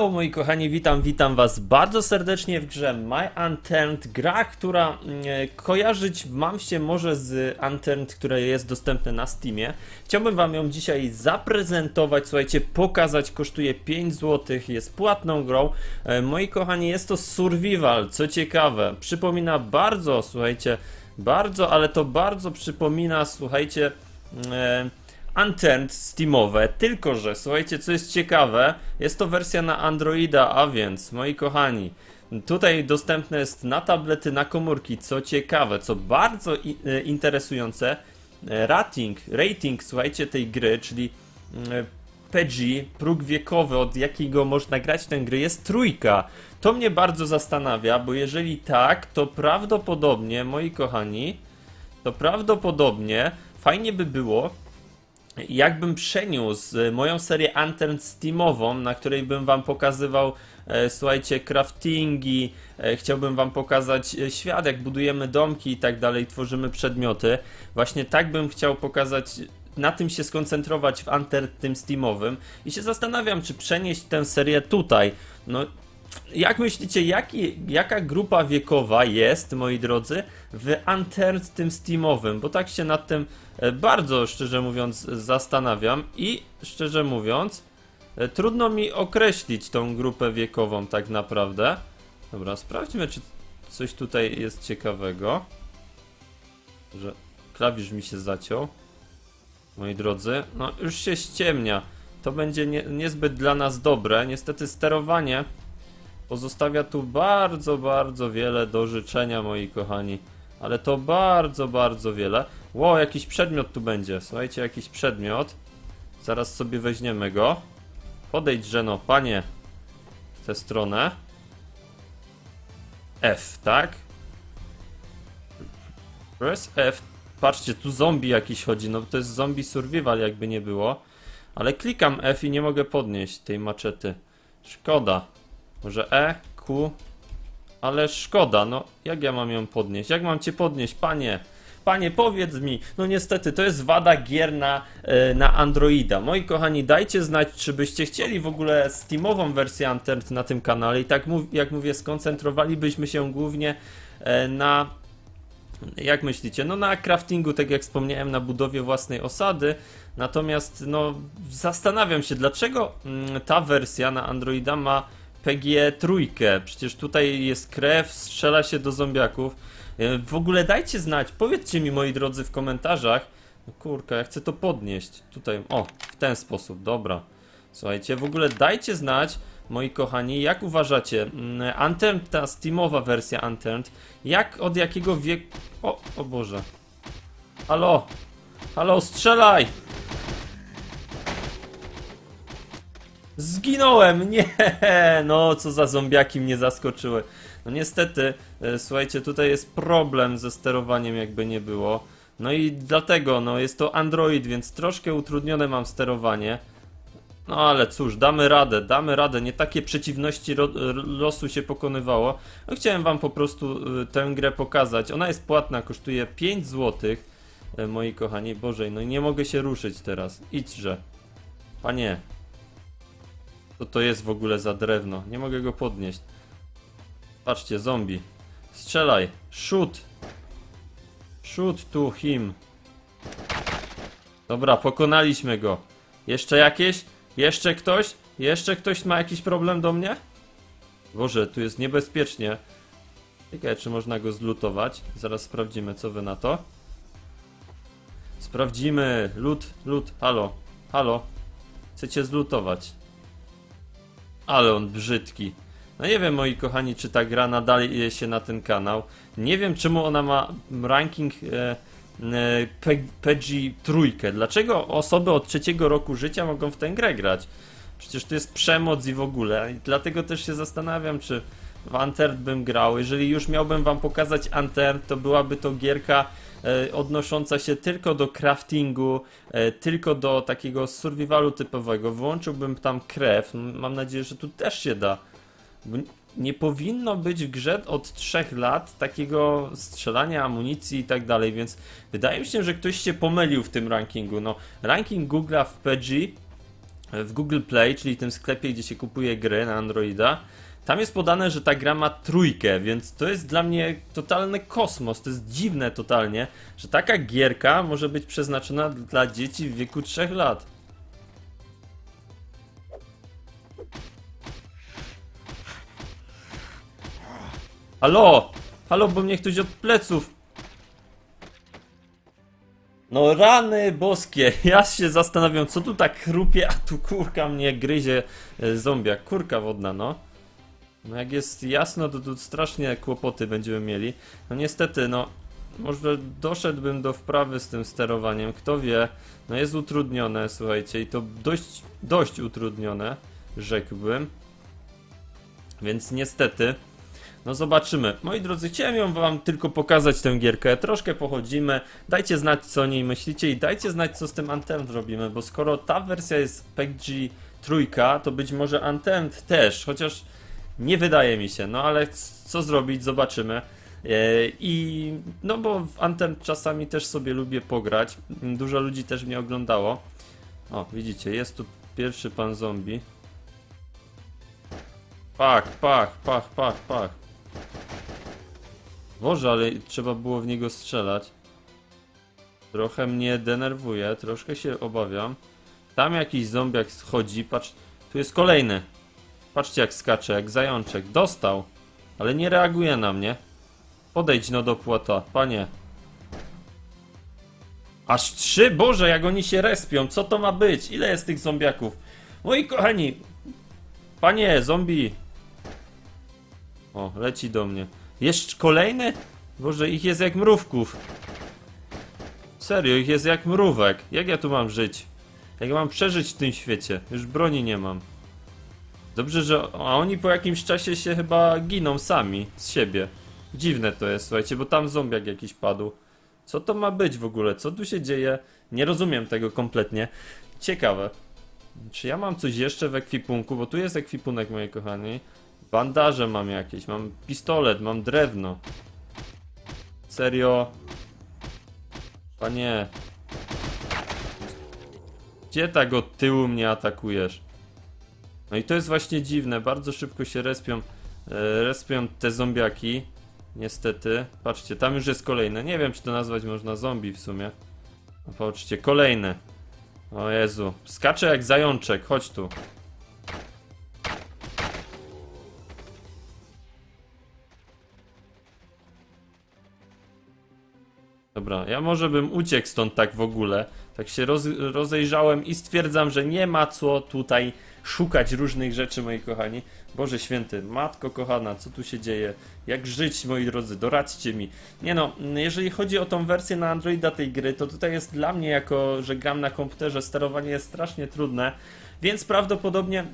Hello moi kochani, witam, witam was bardzo serdecznie w grze My Unturned, gra, która mm, e, kojarzyć mam się może z Unturned, które jest dostępne na Steamie. Chciałbym wam ją dzisiaj zaprezentować, słuchajcie, pokazać, kosztuje 5 zł, jest płatną grą. E, moi kochani, jest to survival, co ciekawe, przypomina bardzo, słuchajcie, bardzo, ale to bardzo przypomina, słuchajcie... E, Unturned Steamowe, tylko że, słuchajcie, co jest ciekawe, jest to wersja na Androida, a więc, moi kochani, tutaj dostępne jest na tablety, na komórki, co ciekawe, co bardzo e, interesujące, e, rating, rating, słuchajcie, tej gry, czyli e, PG, próg wiekowy, od jakiego można grać tę gry, jest trójka. To mnie bardzo zastanawia, bo jeżeli tak, to prawdopodobnie, moi kochani, to prawdopodobnie fajnie by było, jakbym przeniósł moją serię Antern Steamową, na której bym wam pokazywał, e, słuchajcie, craftingi, e, chciałbym wam pokazać e, świat, jak budujemy domki i tak dalej, tworzymy przedmioty. Właśnie tak bym chciał pokazać, na tym się skoncentrować w Antern tym Steamowym i się zastanawiam, czy przenieść tę serię tutaj. No, jak myślicie, jaki, jaka grupa wiekowa jest, moi drodzy, w Unturned tym Steamowym? Bo tak się nad tym e, bardzo, szczerze mówiąc, zastanawiam i, szczerze mówiąc, e, trudno mi określić tą grupę wiekową tak naprawdę. Dobra, sprawdźmy, czy coś tutaj jest ciekawego. Że klawisz mi się zaciął. Moi drodzy, no już się ściemnia. To będzie nie, niezbyt dla nas dobre. Niestety sterowanie Pozostawia tu bardzo, bardzo wiele do życzenia, moi kochani. Ale to bardzo, bardzo wiele. Ło, jakiś przedmiot tu będzie. Słuchajcie, jakiś przedmiot. Zaraz sobie weźmiemy go. Podejdź, no, panie. W tę stronę. F, tak? Press F. Patrzcie, tu zombie jakiś chodzi. No to jest zombie survival, jakby nie było. Ale klikam F i nie mogę podnieść tej maczety. Szkoda. Może E, Q. Ale szkoda, no jak ja mam ją podnieść? Jak mam cię podnieść, panie? Panie, powiedz mi, no niestety, to jest wada gier na, e, na Androida. Moi kochani, dajcie znać, czy byście chcieli w ogóle Steamową wersję Antert na tym kanale i tak jak mówię, skoncentrowalibyśmy się głównie e, na jak myślicie? No na craftingu, tak jak wspomniałem, na budowie własnej osady. Natomiast no zastanawiam się, dlaczego mm, ta wersja na Androida ma PGE trójkę. Przecież tutaj jest krew, strzela się do zombiaków. E, w ogóle dajcie znać, powiedzcie mi moi drodzy w komentarzach. No kurka, ja chcę to podnieść. Tutaj, o, w ten sposób, dobra. Słuchajcie, w ogóle dajcie znać, moi kochani, jak uważacie, mm, Anthem, ta Steamowa wersja Anthem, jak, od jakiego wieku... O, o Boże. Halo, halo, strzelaj! Zginąłem! Nie! No, co za zombiaki mnie zaskoczyły. No niestety, e, słuchajcie, tutaj jest problem ze sterowaniem, jakby nie było. No i dlatego, no jest to Android, więc troszkę utrudnione mam sterowanie. No ale cóż, damy radę, damy radę, nie takie przeciwności losu się pokonywało. No chciałem wam po prostu y, tę grę pokazać. Ona jest płatna, kosztuje 5 zł. Y, moi kochani, Boże, no i nie mogę się ruszyć teraz. Idźże. Panie, co to jest w ogóle za drewno? Nie mogę go podnieść. Patrzcie, zombie. Strzelaj. Shoot. Shoot to him. Dobra, pokonaliśmy go. Jeszcze jakieś? Jeszcze ktoś? Jeszcze ktoś ma jakiś problem do mnie? Boże, tu jest niebezpiecznie. Ciekawe, czy można go zlutować. Zaraz sprawdzimy, co wy na to. Sprawdzimy. Lut, lut, halo, halo. Chcecie zlutować. Ale on brzydki. No nie wiem, moi kochani, czy ta gra nadal się na ten kanał. Nie wiem, czemu ona ma ranking e, e, PG trójkę. Dlaczego osoby od trzeciego roku życia mogą w tę grę grać? Przecież to jest przemoc i w ogóle. Dlatego też się zastanawiam, czy w Antert bym grał. Jeżeli już miałbym wam pokazać Antert, to byłaby to gierka odnosząca się tylko do craftingu, e, tylko do takiego survivalu typowego. Włączyłbym tam krew. Mam nadzieję, że tu też się da. nie powinno być w grze od 3 lat takiego strzelania amunicji i tak dalej, więc wydaje mi się, że ktoś się pomylił w tym rankingu. No, ranking Google'a w PG w Google Play, czyli tym sklepie, gdzie się kupuje gry na Androida, tam jest podane, że ta gra ma trójkę, więc to jest dla mnie totalny kosmos. To jest dziwne totalnie, że taka gierka może być przeznaczona dla dzieci w wieku 3 lat. Halo! Halo, bo mnie ktoś od pleców. No rany boskie, ja się zastanawiam, co tu tak chrupie, a tu kurka mnie gryzie e, zombiak, kurka wodna, no. No jak jest jasno, to tu strasznie kłopoty będziemy mieli. No niestety, no, może doszedłbym do wprawy z tym sterowaniem, kto wie. No jest utrudnione, słuchajcie, i to dość, dość utrudnione, rzekłbym. Więc niestety, no zobaczymy. Moi drodzy, chciałem wam tylko pokazać tę gierkę. Troszkę pochodzimy. Dajcie znać, co o niej myślicie i dajcie znać, co z tym Antent robimy, bo skoro ta wersja jest PEGG trójka, to być może Antent też, chociaż nie wydaje mi się. No ale co zrobić, zobaczymy. E, I no bo w Anthem czasami też sobie lubię pograć. Dużo ludzi też mnie oglądało. O, widzicie, jest tu pierwszy pan zombie. Pach, pach, pach, pach, pach. Boże, ale trzeba było w niego strzelać. Trochę mnie denerwuje, troszkę się obawiam. Tam jakiś zombiak schodzi, patrz, tu jest kolejny. Patrzcie jak skacze, jak zajączek. Dostał, ale nie reaguje na mnie. Podejdź no do płota, panie. Aż trzy? Boże, jak oni się respią, co to ma być? Ile jest tych zombiaków? Moi kochani, panie, zombie. O, leci do mnie. Jeszcze kolejny? Boże, ich jest jak mrówków. Serio, ich jest jak mrówek. Jak ja tu mam żyć? Jak ja mam przeżyć w tym świecie? Już broni nie mam. Dobrze, że a oni po jakimś czasie się chyba giną sami z siebie. Dziwne to jest, słuchajcie, bo tam zombiak jakiś padł. Co to ma być w ogóle? Co tu się dzieje? Nie rozumiem tego kompletnie. Ciekawe. Czy ja mam coś jeszcze w ekwipunku? Bo tu jest ekwipunek, moi kochani. Bandaże mam jakieś, mam pistolet, mam drewno. Serio? Panie. Gdzie tak od tyłu mnie atakujesz? No i to jest właśnie dziwne, bardzo szybko się respią, e, respią te zombiaki. Niestety. Patrzcie, tam już jest kolejne. Nie wiem, czy to nazwać można zombie w sumie. No, patrzcie, kolejne. O Jezu. Skacze jak zajączek, chodź tu. Dobra, ja może bym uciekł stąd tak w ogóle. Tak się roz, rozejrzałem i stwierdzam, że nie ma co tutaj szukać różnych rzeczy, moi kochani. Boże święty, matko kochana, co tu się dzieje? Jak żyć, moi drodzy? Doradźcie mi. Nie no, jeżeli chodzi o tą wersję na Androida tej gry, to tutaj jest dla mnie, jako że gram na komputerze, sterowanie jest strasznie trudne, więc prawdopodobnie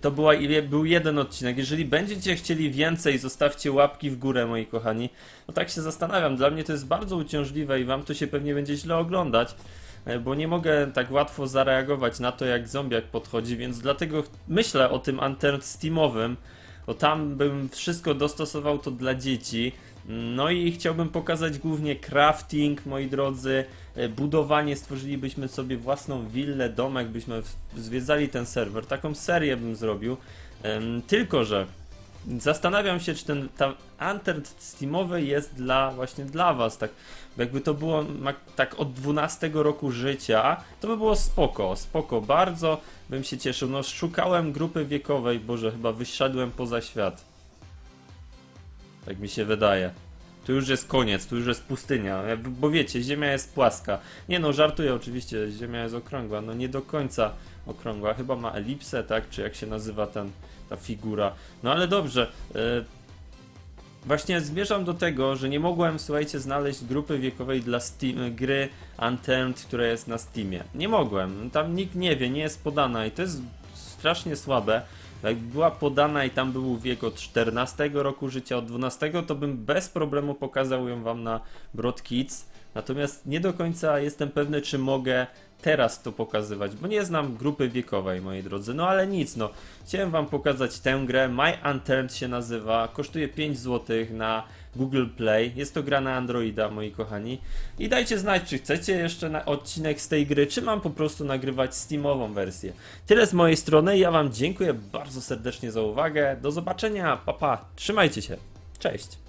to była, był jeden odcinek. Jeżeli będziecie chcieli więcej, zostawcie łapki w górę, moi kochani. No tak się zastanawiam, dla mnie to jest bardzo uciążliwe i wam to się pewnie będzie źle oglądać. E, bo nie mogę tak łatwo zareagować na to, jak zombiak podchodzi, więc dlatego myślę o tym Antern Steamowym, bo tam bym wszystko dostosował to dla dzieci. No i chciałbym pokazać głównie crafting, moi drodzy, e, budowanie, stworzylibyśmy sobie własną willę, domek, byśmy zwiedzali ten serwer, taką serię bym zrobił. Tylko, że zastanawiam się, czy ten ta Antert Steamowy jest dla właśnie dla was, tak jakby to było tak od 12 roku życia, to by było spoko, spoko, bardzo bym się cieszył. No szukałem grupy wiekowej, boże, chyba wyszedłem poza świat. Tak mi się wydaje. Tu już jest koniec, tu już jest pustynia, bo wiecie, ziemia jest płaska. Nie no, żartuję oczywiście, ziemia jest okrągła, no nie do końca okrągła, chyba ma elipsę, tak, czy jak się nazywa ten, ta figura. No ale dobrze, yy, Właśnie zmierzam do tego, że nie mogłem, słuchajcie, znaleźć grupy wiekowej dla Steam, gry Untamed, która jest na Steamie. Nie mogłem. Tam nikt nie wie, nie jest podana i to jest strasznie słabe. Jak była podana i tam był wiek od 14 roku życia, od 12, to bym bez problemu pokazał ją wam na Broad Kids. Natomiast nie do końca jestem pewny, czy mogę teraz to pokazywać, bo nie znam grupy wiekowej, moi drodzy. No ale nic, no. Chciałem wam pokazać tę grę. My Unturned się nazywa. Kosztuje 5 zł na Google Play. Jest to gra na Androida, moi kochani. I dajcie znać, czy chcecie jeszcze na odcinek z tej gry, czy mam po prostu nagrywać Steamową wersję. Tyle z mojej strony. Ja Wam dziękuję bardzo serdecznie za uwagę. Do zobaczenia. Pa, pa. Trzymajcie się. Cześć.